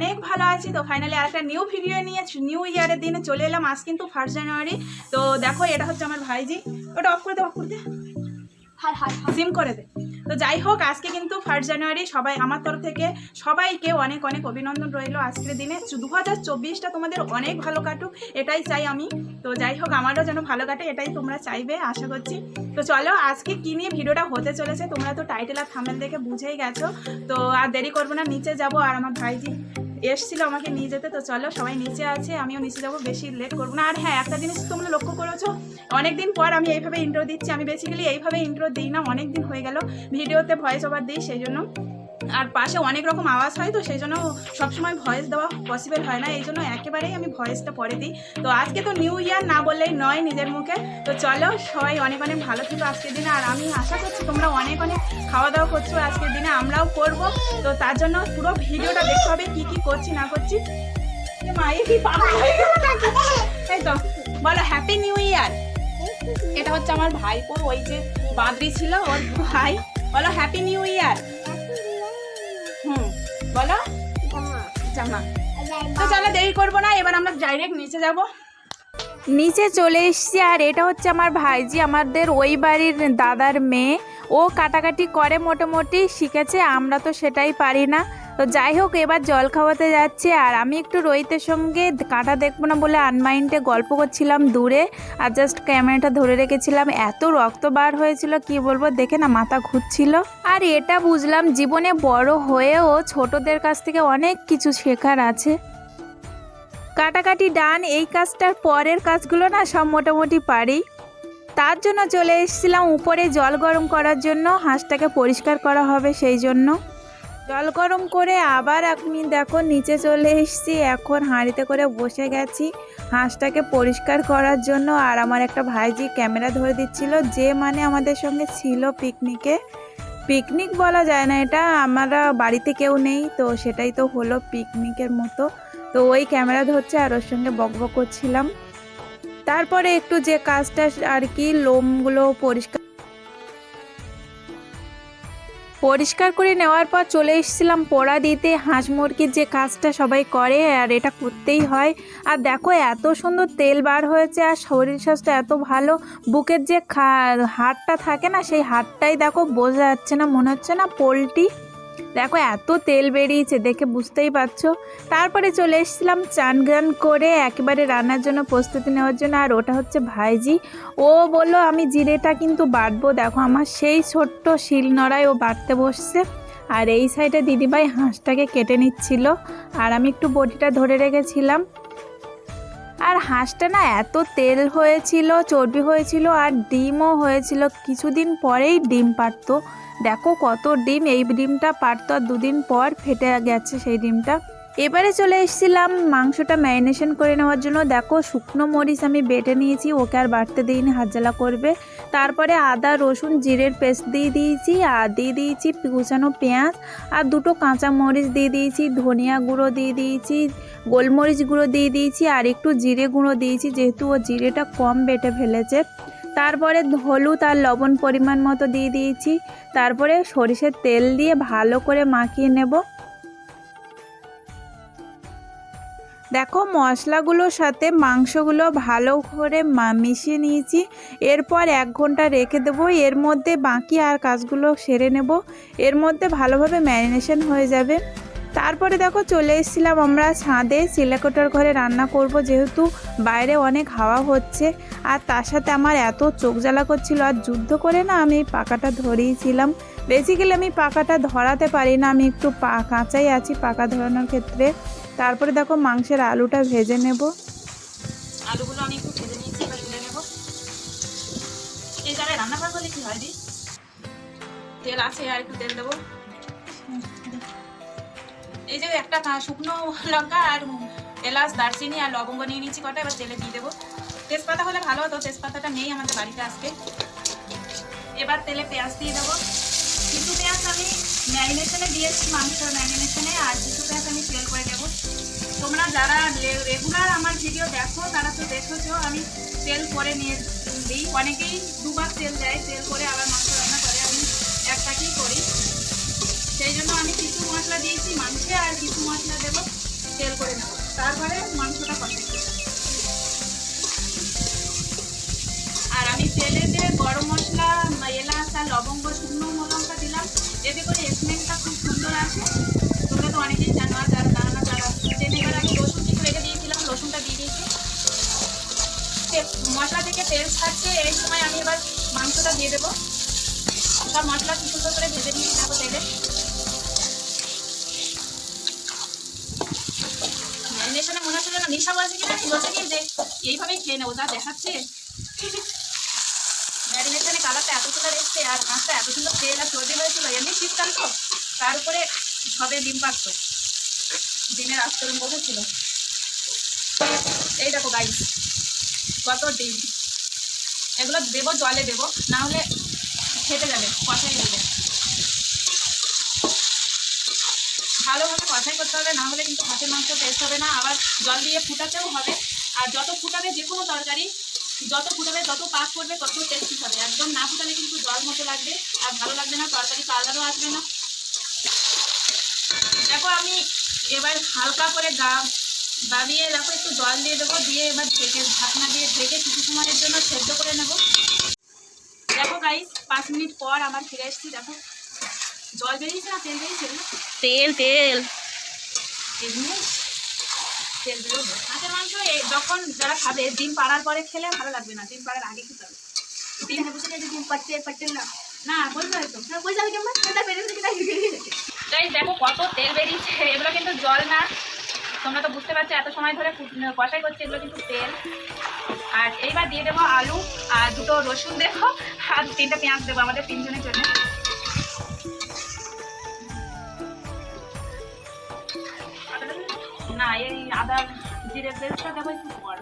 অনেক ভালো আছি। তো ফাইনালি আরেকটা নিউ ভিডিও নিয়ে নিউ ইয়ারের দিনে চলে এলাম আজ কিন্তু ফার্স্ট জানুয়ারি তো দেখো এটা হচ্ছে আমার ভাইজি। ওটা অফ করে দে অফ করে দে। সিম করে দে। তো যাই হোক আজকে কিন্তু ফার্স্ট জানুয়ারি সবাই আমার তরফ থেকে সবাইকে অনেক অনেক অভিনন্দন রইল আজকের দিনে। দু হাজার চব্বিশটা তোমাদের অনেক ভালো কাটুক এটাই চাই আমি। তো যাই হোক আমারও যেন ভালো কাটে এটাই তোমরা চাইবে আশা করছি। তো চলো আজকে কি নিয়ে ভিডিওটা হতে চলেছে তোমরা তো টাইটেল আর থামেল দেখে বুঝেই গেছো। তো আর দেরি করব না নিচে যাব আর আমার ভাইজি এসছিল আমাকে নিয়ে যেতে, তো চলো সবাই নিচে আছে, আমিও নিচে যাব, বেশি লেট করব না। আর হ্যাঁ একটা জিনিস তোমরা লক্ষ্য করেছ, অনেকদিন পর আমি এইভাবে ইন্ট্রো দিচ্ছি, আমি বেসিক্যালি এইভাবে ইন্ট্রো দিই না, অনেকদিন হয়ে গেল, ভিডিওতে ভয়েস ওভার দিই, সেই জন্য। আর পাশে অনেক রকম আওয়াজ হয়, তো সেই জন্য সবসময় ভয়েস দেওয়া পসিবল হয় না। এই জন্য একেবারেই আমি ভয়েসটা পরে দিই। তো আজকে তো নিউ ইয়ার না বললেই নয় নিজের মুখে। তো চলো সবাই অনেক অনেক ভালো থেকো আজকের দিনে। আর আমি আশা করছি তোমরা অনেক অনেক খাওয়া দাওয়া করছ আজকের দিনে, আমরাও করব। তো তার জন্য পুরো ভিডিওটা দেখতে হবে কী কী করছি, না করছি। কি? এই তো, বলো হ্যাপি নিউ ইয়ার এটা হচ্ছে আমার ভাইপো, ওই যে বাঁদরি ছিল, ওর ভাই। বলো হ্যাপি নিউ ইয়ার বলো? তো চলো দেরি করব না, এবার আমরা ডাইরেক্ট নিচে যাব। নিচে চলে এসছি, আর এটা হচ্ছে আমার ভাইজি, আমাদের ওই বাড়ির দাদার মেয়ে। ও কাটাকাটি করে মোটামুটি, শিখেছে, আমরা তো সেটাই পারি না। তো যাই হোক, এবার জল খাওয়াতে যাচ্ছে আর আমি একটু রোহিতের সঙ্গে কাঁটা দেখব না বলে আনমাইন্ডে গল্প করছিলাম দূরে আর জাস্ট ক্যামেরাটা ধরে রেখেছিলাম। এত রক্ত বার হয়েছিল, কি বলব? দেখে না মাথা ঘুরছিল। আর এটা বুঝলাম জীবনে বড় হয়েও ছোটদের কাছ থেকে অনেক কিছু শেখার আছে। কাটাকাটি ডান, এই কাজটার পরের কাজগুলো না সব মোটামুটি পারি। তার জন্য চলে এসেছিলাম উপরে জল গরম করার জন্য, হাঁসটাকে পরিষ্কার করা হবে সেই জন্য। জল গরম করে আবার আমি দেখো নিচে চলে এসেছি, এখন হাঁড়িতে করে বসে গেছি। হাঁসটাকে পরিষ্কার করার জন্য আর আমার একটা ভাইজি ক্যামেরা ধরে দিচ্ছিল, যে মানে আমাদের সঙ্গে ছিল পিকনিকে পিকনিক বলা যায় না এটা, আমরা বাড়িতে কেউ নেই, তো সেটাই তো হলো পিকনিকের মতো। তো ওই ক্যামেরা ধরছে আর ওর সঙ্গে বক বক করছিলাম। তারপরে একটু যে কাজটা আর কি, লোমগুলো পরিষ্কার পরিষ্কার করে নেওয়ার পর চলে এসেছিলাম পড়া দিতে। হাঁস মুরগির যে কাজটা সবাই করে, আর এটা করতেই হয়। আর দেখো, এত সুন্দর তেল বার হয়েছে, আর শরীর স্বাস্থ্য এত ভালো। বুকের যে হাড়টা থাকে না, সেই হাড়টাই দেখো, বোঝা যাচ্ছে না, মনে হচ্ছে না পোলট্রি। দেখো, এত তেল বেরিয়েছে, দেখে বুঝতেই পারছ? তারপরে চলে এসেছিলাম চান গান করে, একেবারে রান্নার জন্য প্রস্তুতি নেওয়ার জন্য, আর ওটা হচ্ছে ভাইজি। ও বলল, আমি জিরেটা কিন্তু বাটবো। দেখো, আমার সেই ছোট্ট শিল নড়ায় ও বাটতে বসছে। আর এই সাইডে দিদিভাই হাঁসটাকে কেটে নিচ্ছিল। আর আমি একটু বটিটা ধরে রেখেছিলাম। আর হাঁসটা না এত তেল হয়েছিল, চর্বি হয়েছিল, আর ডিমও হয়েছিল। কিছুদিন পরেই ডিম পারতো দেখো কত ডিম, এই ডিমটা পারতো আর দুদিন পর ফেটে গেছে সেই ডিমটা। এবারে চলে এসেছিলাম মাংসটা ম্যারিনেশন করে নেওয়ার জন্য। দেখো শুকনো মরিচ আমি বেটে নিয়েছি, ওকে আর বাড়তে দিইনি হাত জ্বালা করবে। তারপরে আদা, রসুন, জিরের পেস্ট দিয়ে দিয়েছি, আর দিয়ে দিয়েছি কুচানো পেঁয়াজ, আর দুটো কাঁচা মরিচ দিয়ে দিয়েছি, ধনিয়া গুঁড়ো দিয়ে দিয়েছি, গোলমরিচ গুঁড়ো দিয়ে দিয়েছি, আর একটু জিরে গুঁড়ো দিয়েছি, যেহেতু ও জিরেটা কম বেটে ফেলেছে। তারপরে হলুদ আর লবণ পরিমাণ মতো দিয়ে দিয়েছি। তারপরে সরিষের তেল দিয়ে ভালো করে মাখিয়ে নেব। দেখো, মশলাগুলোর সাথে মাংসগুলো ভালো করে মিশিয়ে নিয়েছি। এরপর এক ঘণ্টা রেখে দেবো। এর মধ্যে বাকি আর কাজগুলো সেরে নেব। এর মধ্যে ভালোভাবে ম্যারিনেশন হয়ে যাবে। তারপরে দেখো চলে এসেছিলাম আমরা ছাদে, সিলেকোটার ঘরে রান্না করব যেহেতু বাইরে অনেক হাওয়া হচ্ছে। আর তার সাথে আমার এত চোখ জ্বালা করছিল, আর যুদ্ধ করে না আমি পাকাটা ধরিয়েছিলাম। বেসিক্যালি আমি পাকাটা ধরাতে পারি না, আমি একটু পা কাঁচাই আছি পাকা ধরানোর ক্ষেত্রে। তারপরে দেখো মাংসের আলুটা ভেজে নেব। আলুগুলো আমি একটু ভেজে নিয়েছি, এবার তুলে নেব। এই জায়গায় রান্না করা কি হয় দি তেল আছে, আর একটু তেল দেবো। এই যে একটা শুকনো লঙ্কা আর এলাচ, দারচিনি আর লবঙ্গ নিয়ে নিয়েছি কটা, এবার তেলে দিয়ে দেবো। তেজপাতা হলে ভালো হতো, তেজপাতাটা নেই আমাদের বাড়িতে আজকে। এবার তেলে পেঁয়াজ দিয়ে দেবো। কিছু পেঁয়াজ আমি ম্যারিনেশনে দিয়েছি মাংস ম্যারিনেশনে, আর কিছু পেঁয়াজ আমি তেল করে দেবো। তোমরা যারা রেগুলার আমার ভিডিও দেখো, তারা তো দেখেছ, আমি তেল করে নিয়ে দিই। অনেকেই দুবার তেল দেয়, তেল করে আবার মাংস সেই জন্য আমি কিছু মশলা দিয়েছি, মাংসে আর কিছু মশলা দেবো, তেল করে নেব। তারপরে মাংসটা কষাচ্ছি আর আমি তেলে তেলেতে গরম মশলা, এলাচ আর লবঙ্গ, শুকনো লঙ্কা দিলাম, এতে করে স্মেলটা খুব সুন্দর আসে। তোমরা তো অনেকেই জানো, আর যারা জানো না তারা জেনে এবার আমি রসুন কিছু রেখে দিয়েছিলাম, রসুনটা দিয়ে দিয়েছি। মশলা থেকে তেল ছাড়ছে, এই সময় আমি এবার মাংসটা দিয়ে দেবো। সব মশলা কি সুন্দর করে ভেজে নিয়ে যাব তেলে ম্যারিনেশনে মনে হচ্ছে যেন নিশা বলছে কি না বলছে কি যে এইভাবেই খেয়ে নেব, যা দেখাচ্ছে। ম্যারিনেশনে কালারটা এত সুন্দর এসছে, আর মাছটা এত সুন্দর তেল আর সর্দি হয়েছিল, এমনি শীতকাল তো। তার উপরে সবে ডিম পাচ্ছ ডিমের আস্তরণ বসেছিল এই দেখো গাইস কত ডিম। এগুলো দেবো, জলে দেবো, না হলে খেতে যাবে, কষাই দেবে ভালোভাবে কষাই করতে হবে, না হলে কিন্তু হাঁসের মাংস টেস্ট হবে না। আবার জল দিয়ে ফুটাতেও হবে। আর যত ফুটাবে যে কোনো তরকারি, যত ফুটাবে, যত পাক করবে, তত টেস্টি হবে। একদম না ফুটালে কিন্তু জল মতো লাগবে, আর ভালো লাগবে না, তরকারি কালারও আসবে না। দেখো আমি এবার হালকা করে গা দাবিয়ে দেখো একটু জল দিয়ে দেবো, দিয়ে এবার ঢেকে, ঢাকনা দিয়ে ঢেকে কিছু সময়ের জন্য সেদ্ধ করে নেব। দেখো গাইস পাঁচ মিনিট পর আমার ফিরে এসেছি, দেখো। জল বেরিয়েছে না? তেল বেরিয়েছে তেল তেল। তেল বেরোবে। হাঁসের মাংস যখন যারা খাবে ডিম পাড়ার পরে খেলে ভালো লাগবে না। ডিম পাড়ার আগে খেতে হবে। ডিম বসে ডিম পাড়তে পাড়তে না। না বলবে হয়তো পয়সা কেমন? এটা বেরিয়ে গাইস দেখো কত তেল বেরিয়েছে। এগুলো কিন্তু জল না। তোমরা তো বুঝতে পারছ এত সময় ধরে কষাই করছে এগুলো কিন্তু তেল। আর এইবার দিয়ে দেবো আলু আর দুটো রসুন দেবো আর তিনটে পেঁয়াজ দেবো আমাদের তিনজনের জন্য। না এই আদা জিরে পেস্টটা দেবো একটু পর।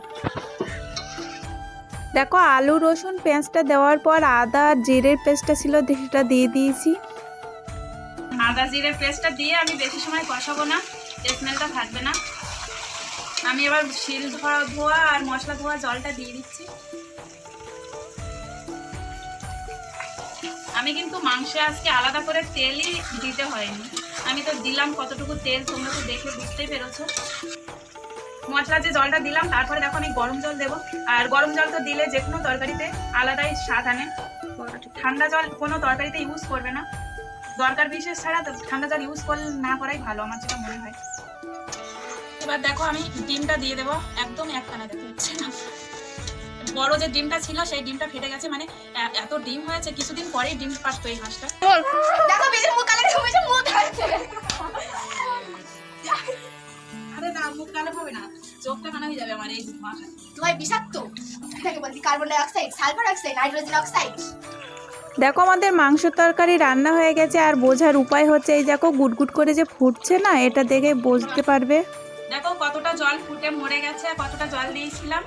দেখো আলু রসুন পেঁয়াজটা দেওয়ার পর আদা আর জিরের পেস্টটা ছিল সেটা দিয়ে দিয়েছি। আদা জিরের পেস্টটা দিয়ে আমি বেশি সময় কষাবো না স্মেলটা থাকবে না। আমি এবার শিল ধোয়া ধোয়া আর মশলা ধোয়া জলটা দিয়ে দিচ্ছি। আমি কিন্তু মাংসে আজকে আলাদা করে তেলই দিতে হয়নি। আমি তো দিলাম কতটুকু তেল তোমরা তো দেখে বুঝতেই পেরেছ। মশলা যে জলটা দিলাম তারপরে দেখো আমি গরম জল দেবো। আর গরম জল তো দিলে যে কোনো তরকারিতে আলাদাই স্বাদ আনে। ঠান্ডা জল কোনো তরকারিতে ইউজ করবে না। দরকার বিশেষ ছাড়া তো ঠান্ডা জল ইউজ করলে না করাই ভালো আমার যেটা মনে হয়। এবার দেখো আমি ডিমটা দিয়ে দেবো একদম একটানা দেখতে হচ্ছে না? বড় যে ডিমটা ছিল সেই ডিমটা ফেটে গেছে। মানে এত ডিম হয়েছে কিছুদিন পরেই ডিম পারতো এই হাঁসটা। দেখো বেদের মুখ কালে হয়েছে মুখ হাসছে আরে না মুখ কালো হবে না। চোখটা কানা হয়ে যাবে আমার এই হাঁস তোমার বিষাক্ত। এটাকে বলছি carbon dioxide sulphur oxide nitrogen oxide দেখো আমাদের মাংস তরকারি রান্না হয়ে গেছে আর বোঝার উপায় হচ্ছে এই দেখো গুটগুট করে যে ফুটছে না এটা দেখে বুঝতে পারবে। দেখো কতটা জল ফুটে মরে গেছে আর কতটা জল দিয়েছিলাম।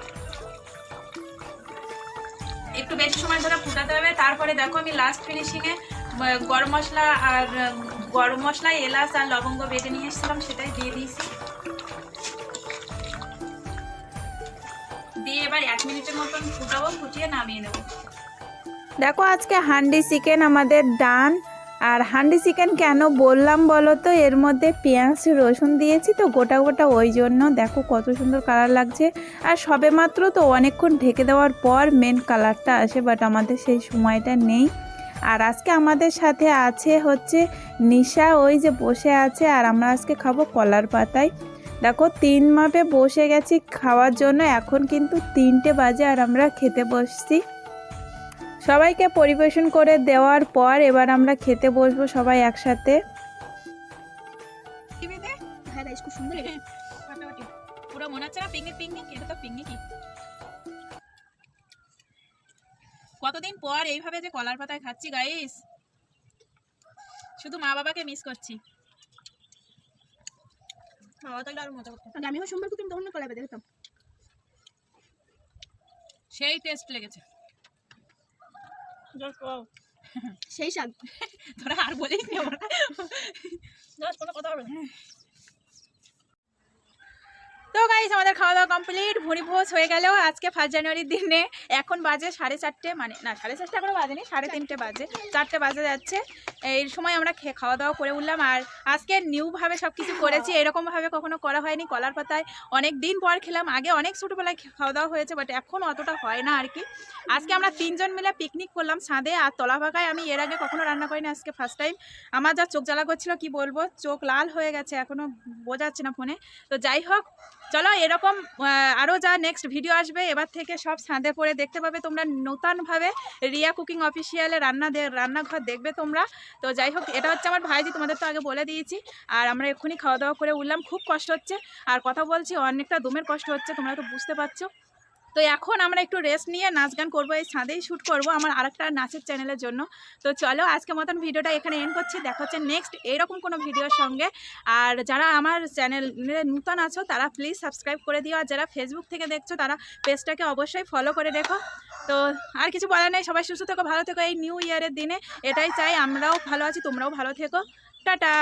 একটু বেশি সময় ধরে ফুটাতে হবে। তারপরে দেখো আমি লাস্ট ফিনিশিংয়ে গরম মশলা আর গরম মশলা এলাচ আর লবঙ্গ বেটে নিয়ে এসেছিলাম, সেটাই দিয়ে দিয়েছি। দিয়ে এবার এক মিনিটের মতন ফুটাবো, ফুটিয়ে নামিয়ে নেব। দেখো আজকে হান্ডি চিকেন আমাদের ডান আর হান্ডি চিকেন কেন বললাম বলো তো? এর মধ্যে পেঁয়াজ, রসুন দিয়েছি তো গোটা গোটা ওই জন্য। দেখো কত সুন্দর কালার লাগছে। আর সবে মাত্র তো অনেকক্ষণ ঢেকে দেওয়ার পর মেন কালারটা আসে বাট আমাদের সেই সময়টা নেই। আর আজকে আমাদের সাথে আছে হচ্ছে নিশা, ওই যে বসে আছে, আর আমরা আজকে খাব কলার পাতায়। দেখো তিন মাপে বসে গেছি খাওয়ার জন্য, এখন কিন্তু তিনটে বাজে আর আমরা খেতে বসছি। সবাইকে পরিবেশন করে দেওয়ার পর এবার আমরা খেতে বসবো সবাই একসাথে। হ্যাঁ খুব সুন্দর পুরো মনে হচ্ছে না পিকনিক পিকনিক এটা তো পিকনিকই কতদিন পর এইভাবে যে কলার পাতায় খাচ্ছি গাইস শুধু মা বাবাকে মিস করছি। বাবা তাহলে আরও মজা করতাম আগে আমিও সোমবার সেই টেস্ট লেগেছে। সেই স্বাদ। তোরা আর বলিস না কথা হবে না। তো গাইস আমাদের খাওয়া দাওয়া কমপ্লিট ভুড়ি ভোজ হয়ে গেল। আজকে ফার্স্ট জানুয়ারির দিনে এখন বাজে সাড়ে চারটে মানে না সাড়ে চারটে এখনও বাজেনি সাড়ে তিনটে বাজে চারটে বাজে যাচ্ছে। এই সময় আমরা খেয়ে খাওয়া দাওয়া করে উঠলাম আর আজকে নিউভাবে সব কিছু করেছি এরকমভাবে কখনো করা হয়নি কলার পাতায় অনেক দিন পর খেলাম আগে অনেক ছোটোবেলায় খাওয়া দাওয়া হয়েছে বাট এখন অতটা হয় না আর কি। আজকে আমরা তিনজন মিলে পিকনিক করলাম ছাদে আর তলা পাকায় আমি এর আগে কখনো রান্না করিনি আজকে ফার্স্ট টাইম আমার যা চোখ জ্বালা করছিল কি বলব? চোখ লাল হয়ে গেছে এখনও বোঝাচ্ছে না ফোনে তো যাই হোক চলো এরকম আরও যা নেক্সট ভিডিও আসবে, এবার থেকে সব ছাদে পড়ে দেখতে পাবে তোমরা নতুনভাবে রিয়া কুকিং অফিসিয়ালে রান্না রান্নাঘর দেখবে তোমরা। তো যাই হোক, এটা হচ্ছে আমার ভাইজি, তোমাদের তো আগে বলে দিয়েছি। আর আমরা এক্ষুনি খাওয়া দাওয়া করে উঠলাম, খুব কষ্ট হচ্ছে। আর কথা বলছি, অনেকটা দমের কষ্ট হচ্ছে, তোমরা তো বুঝতে পারছ। তো এখন আমরা একটু রেস্ট নিয়ে নাচ গান করব, এই ছাদেই শ্যুট করব আমার আরেকটা নাচের চ্যানেলের জন্য। তো চলো আজকে মতন ভিডিওটা এখানে এন্ড করছি, দেখা হচ্ছে নেক্সট এরকম কোনো ভিডিওর সঙ্গে। আর যারা আমার চ্যানেলে নূতন আছো, তারা প্লিজ সাবস্ক্রাইব করে দিও। আর যারা ফেসবুক থেকে দেখছ, তারা পেজটাকে অবশ্যই ফলো করে দেখো। তো আর কিছু বলার নেই, সবাই সুস্থ থেকো, ভালো থেকো। এই নিউ ইয়ারের দিনে এটাই চাই, আমরাও ভালো আছি, তোমরাও ভালো থেকো। টাটা!